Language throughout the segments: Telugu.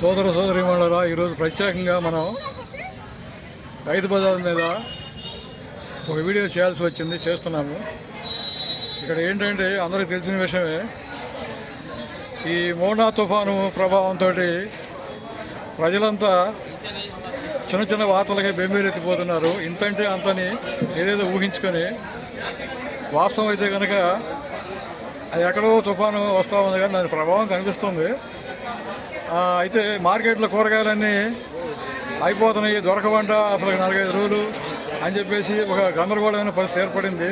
సోదర సోదరి మండలా ఈరోజు ప్రత్యేకంగా మనం రైతు బజార్ మీద ఒక వీడియో చేయాల్సి వచ్చింది చేస్తున్నాము. ఇక్కడ ఏంటంటే అందరికీ తెలిసిన విషయమే ఈ మోనా తుఫాను ప్రభావంతో ప్రజలంతా చిన్న చిన్న వార్తలకే బెంబేరెత్తిపోతున్నారు ఇంతంటే అంతని ఏదేదో ఊహించుకొని వాస్తవం అయితే కనుక అది ఎక్కడో తుఫాను వస్తూ ఉంది కానీ దాని ప్రభావం కనిపిస్తుంది. అయితే మార్కెట్లో కూరగాయలన్నీ అయిపోతున్నాయి దొరకవంట అసలు నాలుగైదు రోజులు అని చెప్పేసి ఒక గందరగోళమైన పరిస్థితి ఏర్పడింది.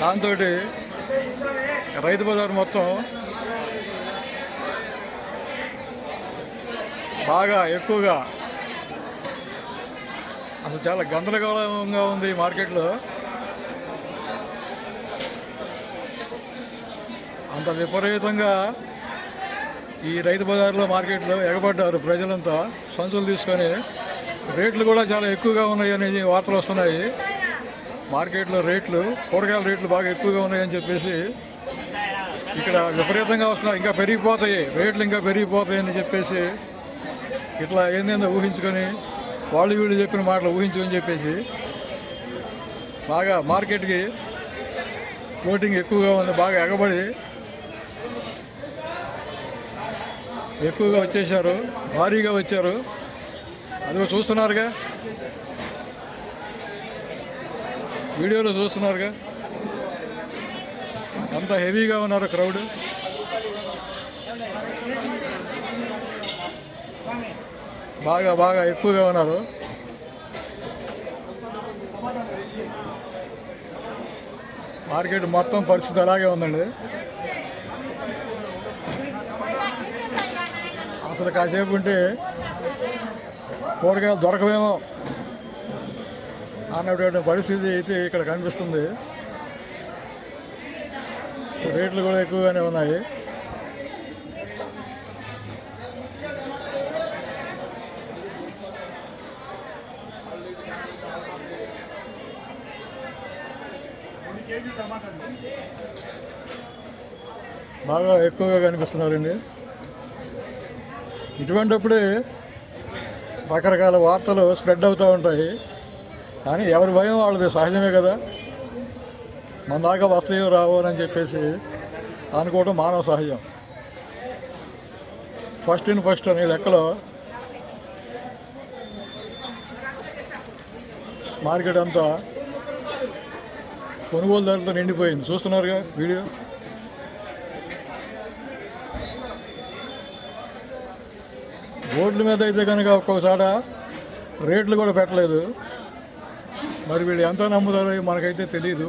దాంతో రైతు బజార్ మొత్తం బాగా ఎక్కువగా అసలు చాలా గందరగోళంగా ఉంది ఈ మార్కెట్లో. అంత విపరీతంగా ఈ రైతు బజార్లో మార్కెట్లో ఎగబడ్డారు ప్రజలంతా. సంచులు తీసుకొని రేట్లు కూడా చాలా ఎక్కువగా ఉన్నాయి అనేది వార్తలు వస్తున్నాయి. మార్కెట్లో రేట్లు కూరగాయల రేట్లు బాగా ఎక్కువగా ఉన్నాయని చెప్పేసి ఇక్కడ విపరీతంగా వస్తున్నాయి. ఇంకా పెరిగిపోతాయి. రేట్లు ఇంకా పెరిగిపోతాయి అని చెప్పేసి ఇట్లా ఏందేందో ఊహించుకొని వాళ్ళు వీళ్ళు చెప్పిన మాటలు ఊహించుకొని చెప్పేసి బాగా మార్కెట్కి ఓటింగ్ ఎక్కువగా ఉంది. బాగా ఎగబడి ఎక్కువగా వచ్చేసారు భారీగా వచ్చారు. అదిగో చూస్తున్నారుగా. వీడియోలో చూస్తున్నారుగా. ఎంత హెవీగా ఉన్నారు క్రౌడ్. బాగా బాగా ఎక్కువగా ఉన్నారు. మార్కెట్ మొత్తం పరిస్థితి అలాగే ఉందండి. అసలు కాసేపు ఉంటే కూరగాయలు దొరకవేమో అన్నటువంటి పరిస్థితి అయితే ఇక్కడ కనిపిస్తుంది. రేట్లు కూడా ఎక్కువగానే ఉన్నాయి. బాగా ఎక్కువగా కనిపిస్తున్నారండి ఇటువంటిప్పుడే రకరకాల వార్తలు స్ప్రెడ్ అవుతూ ఉంటాయి. కానీ ఎవరి భయం వాళ్ళది సహజమే కదా. మన దాకా వస్తాయో రావో అని చెప్పేసి అనుకోవడం మానవ సహజం. ఫస్ట్ ఇన్ ఫస్ట్ అనే లెక్కలో మార్కెట్ అంతా కొనుగోలుదారులతో నిండిపోయింది. చూస్తున్నారుగా వీడియో? రోడ్ల మీద అయితే కనుక ఒక్కోసార రేట్లు కూడా పెట్టలేదు. మరి వీళ్ళు ఎంత నమ్ముతారో మనకైతే తెలియదు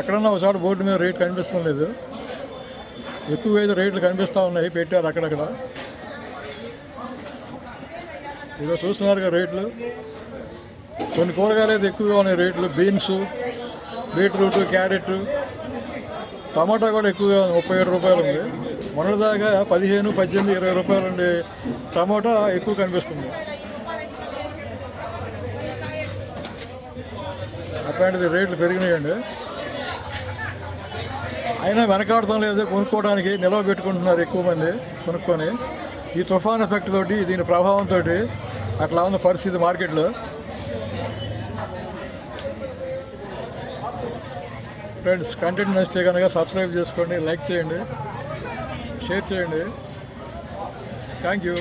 ఎక్కడన్నా ఒకసారి బోర్డు మీద రేట్ కనిపిస్తాం లేదు. ఎక్కువ అయితే రేట్లు కనిపిస్తూ ఉన్నాయి పెట్టారు అక్కడక్కడ. ఇదిగో చూస్తున్నారు రేట్లు. కొన్ని కూరగాయలు అయితే ఎక్కువగా ఉన్నాయి రేట్లు. బీన్స్ బీట్రూట్ క్యారెట్ టమాటా కూడా ఎక్కువగా ముప్పై ఏడు రూపాయలు ఉంది. మొన్నటిదాకా పదిహేను పద్దెనిమిది ఇరవై రూపాయలు ఉండే టమాటా ఎక్కువ కనిపిస్తుంది. అట్లాంటిది రేట్లు పెరిగినాయండి. అయినా వెనకాడటం లేదు కొనుక్కోవడానికి నిల్వ పెట్టుకుంటున్నారు ఎక్కువ మంది కొనుక్కొని. ఈ తుఫాన్ ఎఫెక్ట్ తోటి దీని ప్రభావంతో అట్లా ఉన్న పరిస్థితి మార్కెట్లో. ఫ్రెండ్స్ కంటెంట్ నచ్చితే కనుక సబ్స్క్రైబ్ చేసుకోండి లైక్ చేయండి షేర్ చేయండి. Thank you